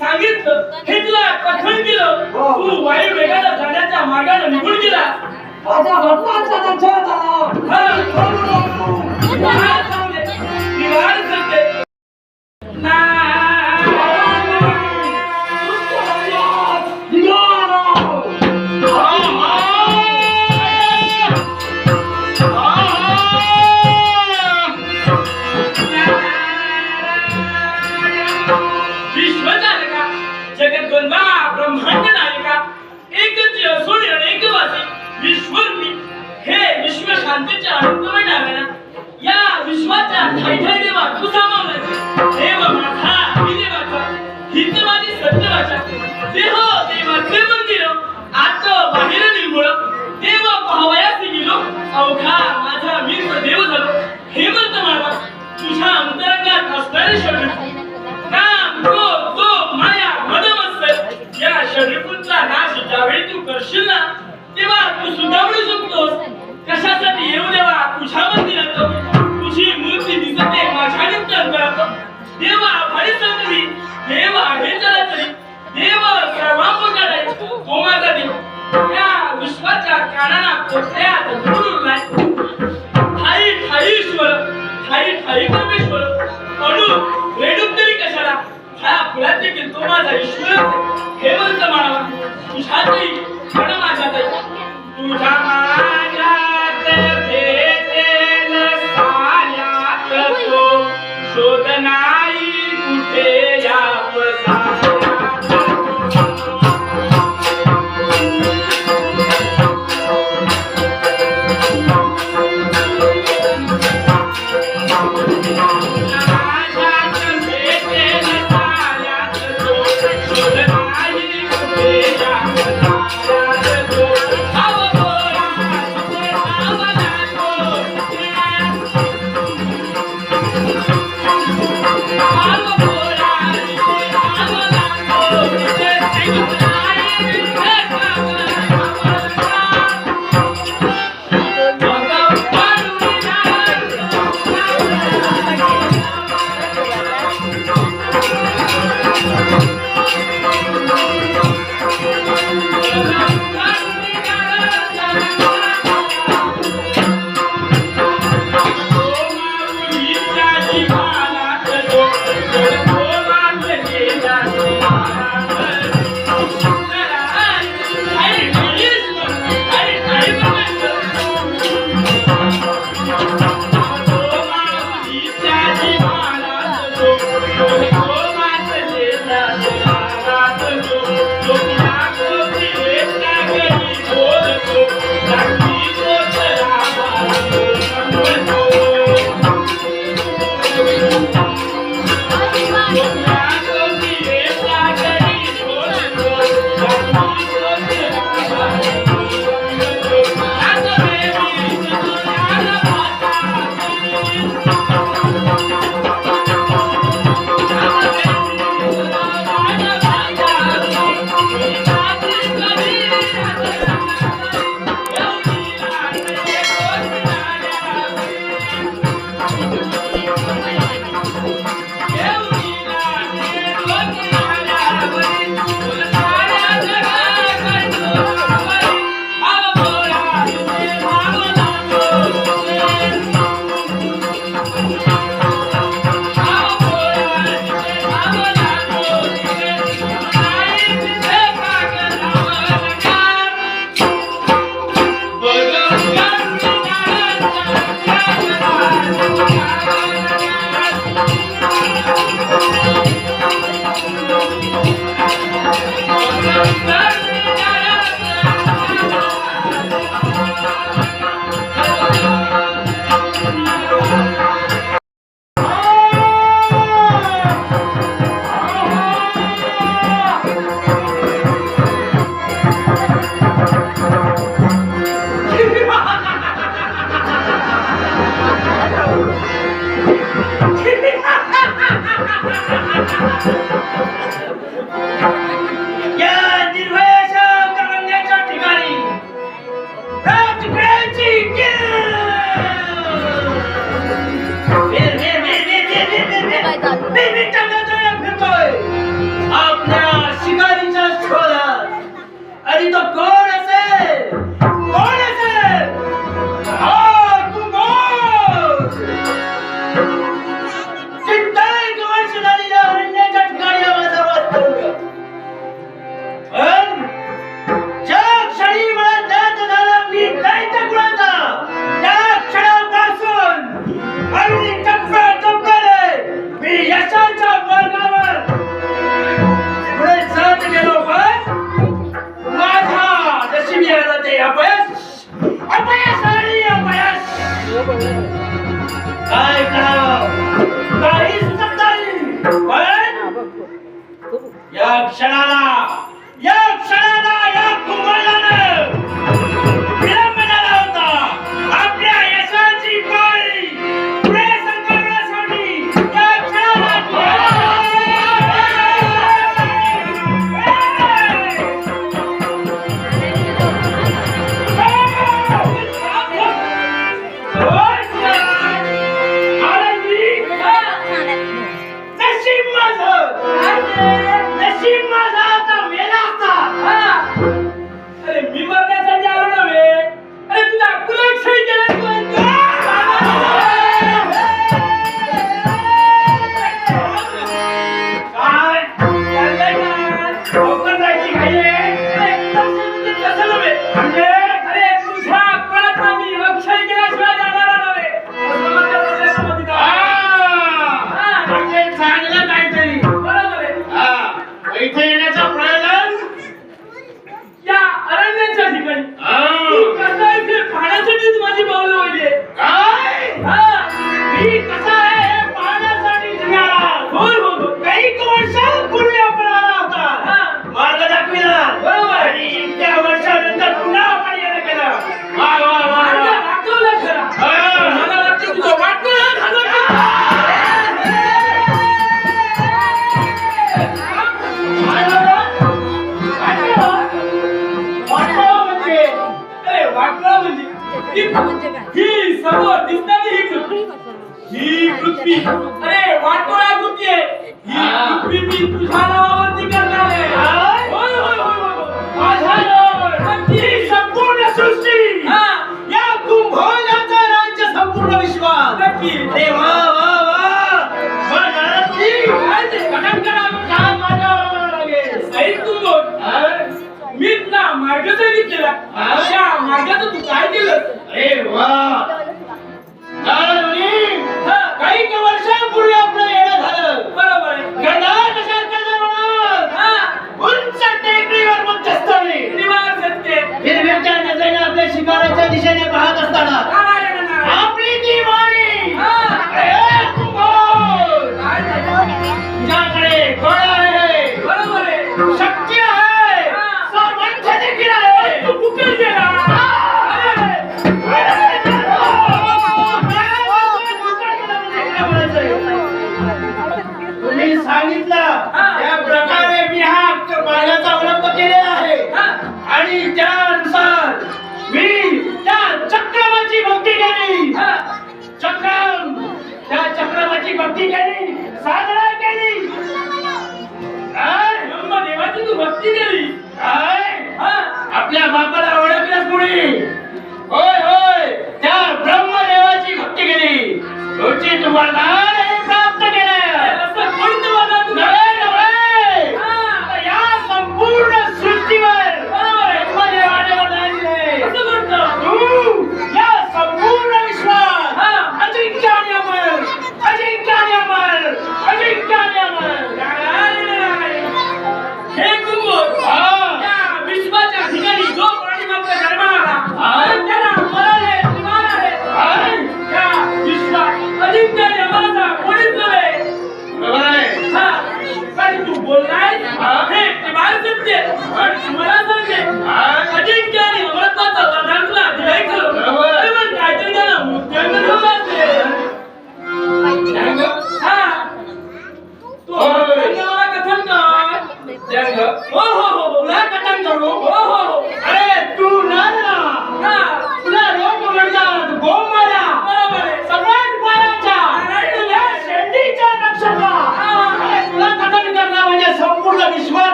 सांगितलं हे तुला कथन केलं तू वायू वेगाला ಮಗನ ಮುಳುಗಿದ ಅದ ಒಪ್ಪ ಅಂತ ನಾನು ಹೇಳ್ತಾನ समाजा या विश्वाच्या ठाई ठाई ठाई ठाई परमेश्वर. रेडून तरी कशाला? फुलात देखील तो माझा ईश्वर हे म्हणत म्हणावा तुझ्या ताई पण माझ्या ताई तुझ्या कुठे मार्गक्रमण केला. अशा मार्गाचं तू काय केलं? अरे वा. काही वर्षांपूर्वी आपलं येणं झालं? बरोबर टेकडीवर मध्यस्थानी आपल्या शिकाराच्या दिशेने पाहत असताना. आपली ती वाणी. ज्याकडे बळ आहे? बरोबर आहे. शक्य आहे.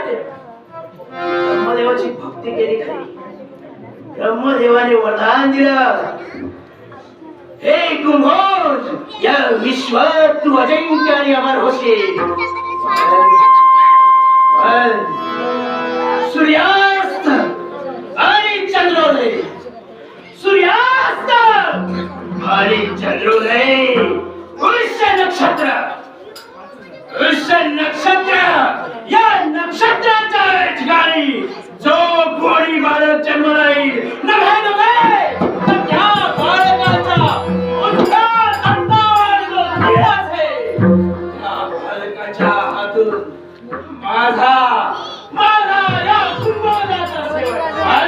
ते ब्रह्मदेवाची भक्ती केली खाली. ब्रह्मदेवाने वरदान दिलं. हे कुंभोज या विश्वात तू अजिंक्य आणि अमर होशील. सूर्यास्त आणि चंद्रोदय. सूर्यास्त आणि चंद्रोदय. पुरुष नक्षत्र. ऋष नक्षत्र या नक्षत्राच्या ठिकाणी जो गोळी बालक जन्मला येईल. नव्हे नव्हे माझा माझा या कुंभाराचा सेवा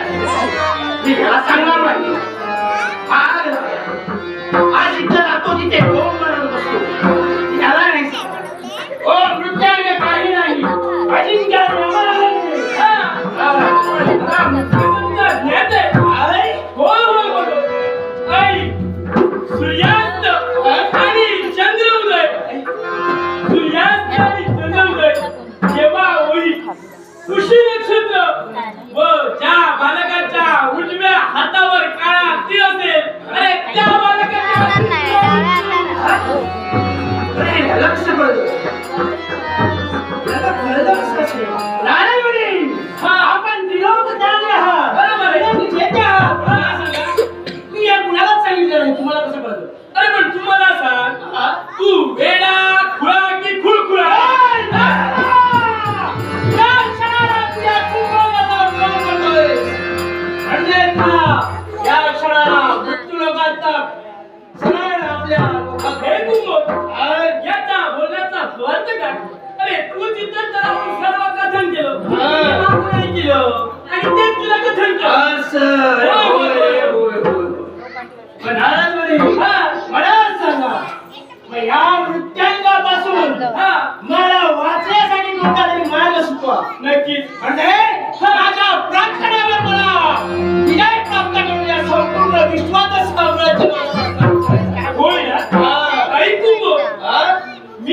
मी हा सांगणार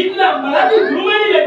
ఇట్లా మనది గురువయ్యే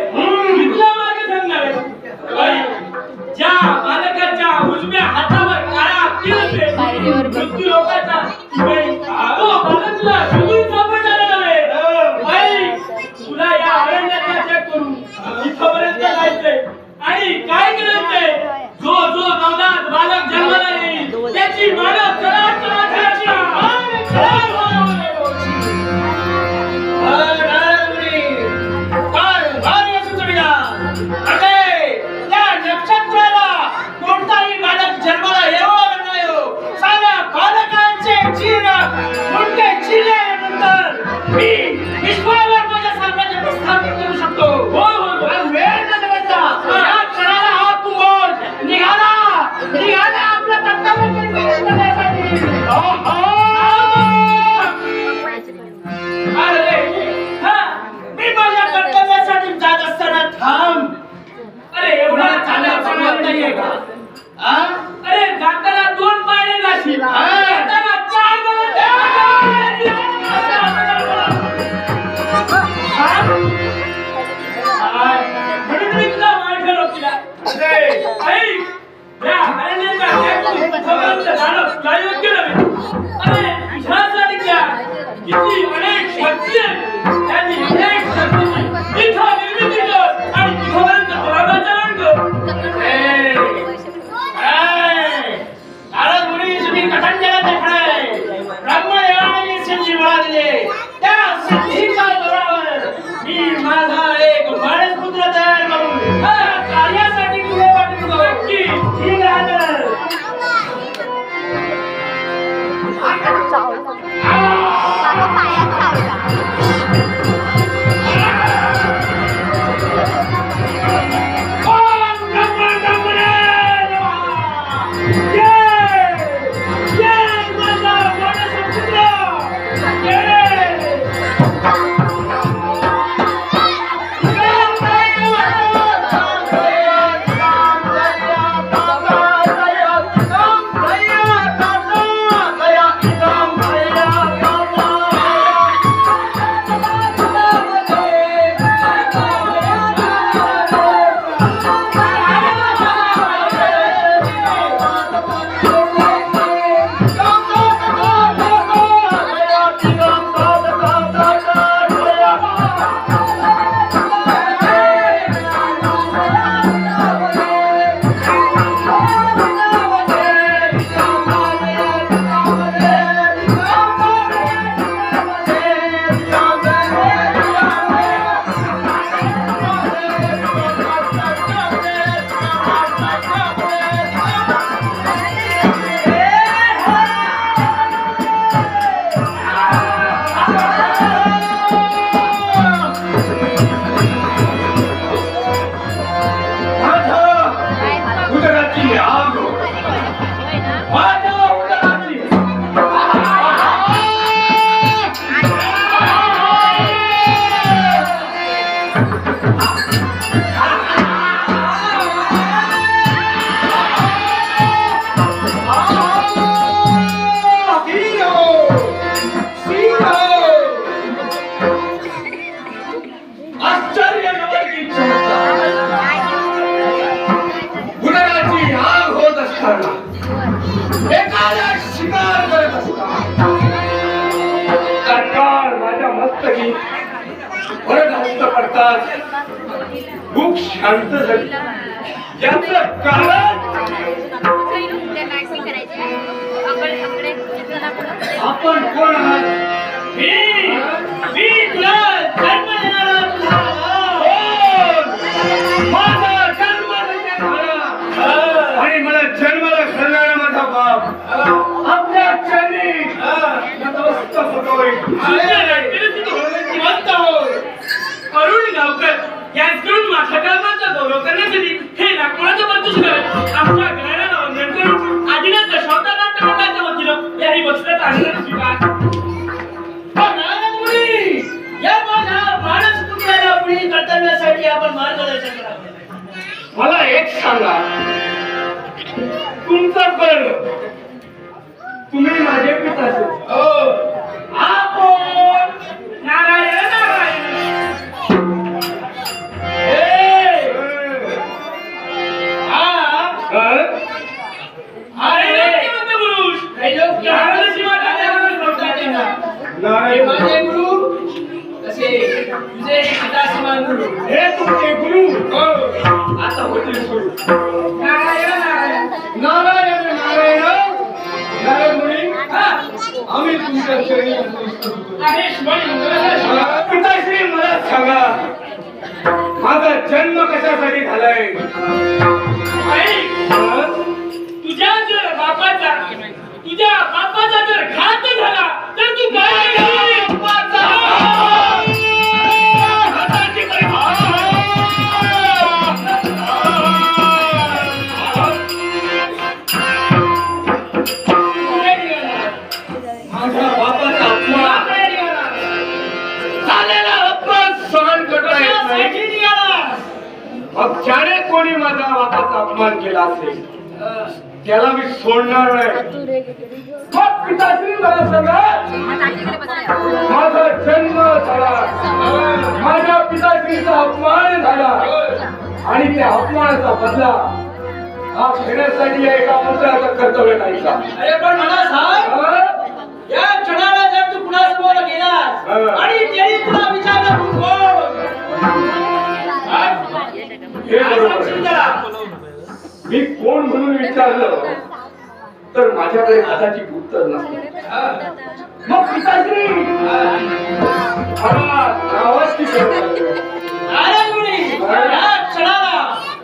याचं कारण? आपण कोण आहात? मी मी तुला जन्म देणारा तुझा कोण? माझा जन्म देण्यात आला. आणि मला जन्माला घालणारा माझा बाप. आपल्या चरणी नतमस्तक होतोय. जिवंत होय अरुण गावकर यांच्याकडून माझ्या कर्माचा गौरव करण्यासाठी हे नागपुराचं बंदूक करत आमच्या घराला वंदन करून आधीनं दशावता नाट्यमंडळाच्या वतीनं याही बसण्यात आलेलं स्वीकार. पण नारद मुनी, या माझ्या मानस पुत्राला पुढील कर्तव्यासाठी आपण मार्गदर्शन करावे मला एक सांगा. तुमचं कर्म तुम्ही माझे पिताचे. हो. पिताश्री मला सांगा. माझा जन्म कशासाठी झालाय? तुझ्या जर बापाचा तुझ्या बापाचा जर घात झाला तर तू आणि अपमानाचा बदला हा घेण्यासाठी या एका मंत्र्याचं कर्तव्य नाही का अरे पण मला सांग? या क्षणाला जर तू कुणासमोर गेलास हा. आणि त्यांनी तुला विचारलं तू कोण? मी कोण म्हणून विचारलं तर माझ्याकडे हाताची उत्तर नसते मग पिताश्री! नावाची क्षणाला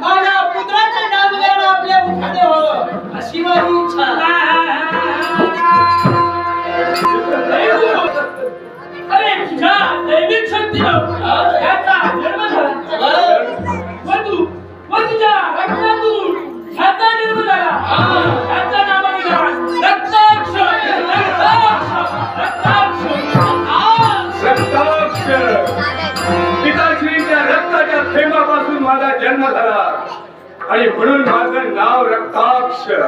माझ्या पुत्राचं नामकरण आपल्या मुखाने व्हावं अशी माझी इच्छा. अरे तुझ्या दैविक शक्तीनं याचा जन्म झाला. रक्तातून जन्म झाला. रक्ताक्ष रक्ताक्ष रक्ताक्ष. रक्ताक्ष. प्रेमापासून माझा जन्म झाला. आणि म्हणून माझं नाव रक्ताक्षर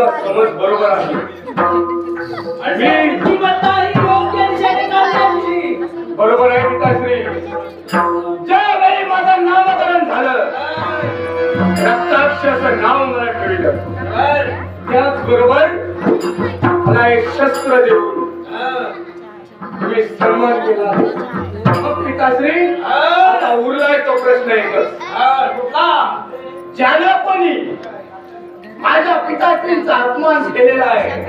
तुमचा समज बरोबर आहे. आणि बरोबर आहे पिताश्री. ज्यावेळी माझं नामकरण झालं रक्ताक्षचं नाव मला ठेवलं त्याचबरोबर मला एक शस्त्र देऊन तुम्ही सन्मान केला. मग पिताश्री आता उरलाय तो प्रश्न एकच. ज्याला कोणी माझ्या पिताश्रींचा अपमान केलेला आहे.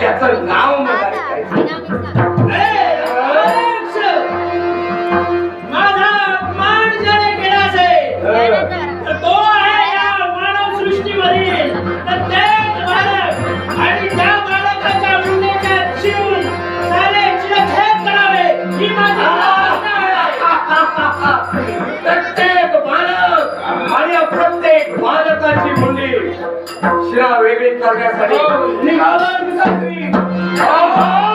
त्याचं नाव मला शिरा वेगळी करण्यासाठी. हो,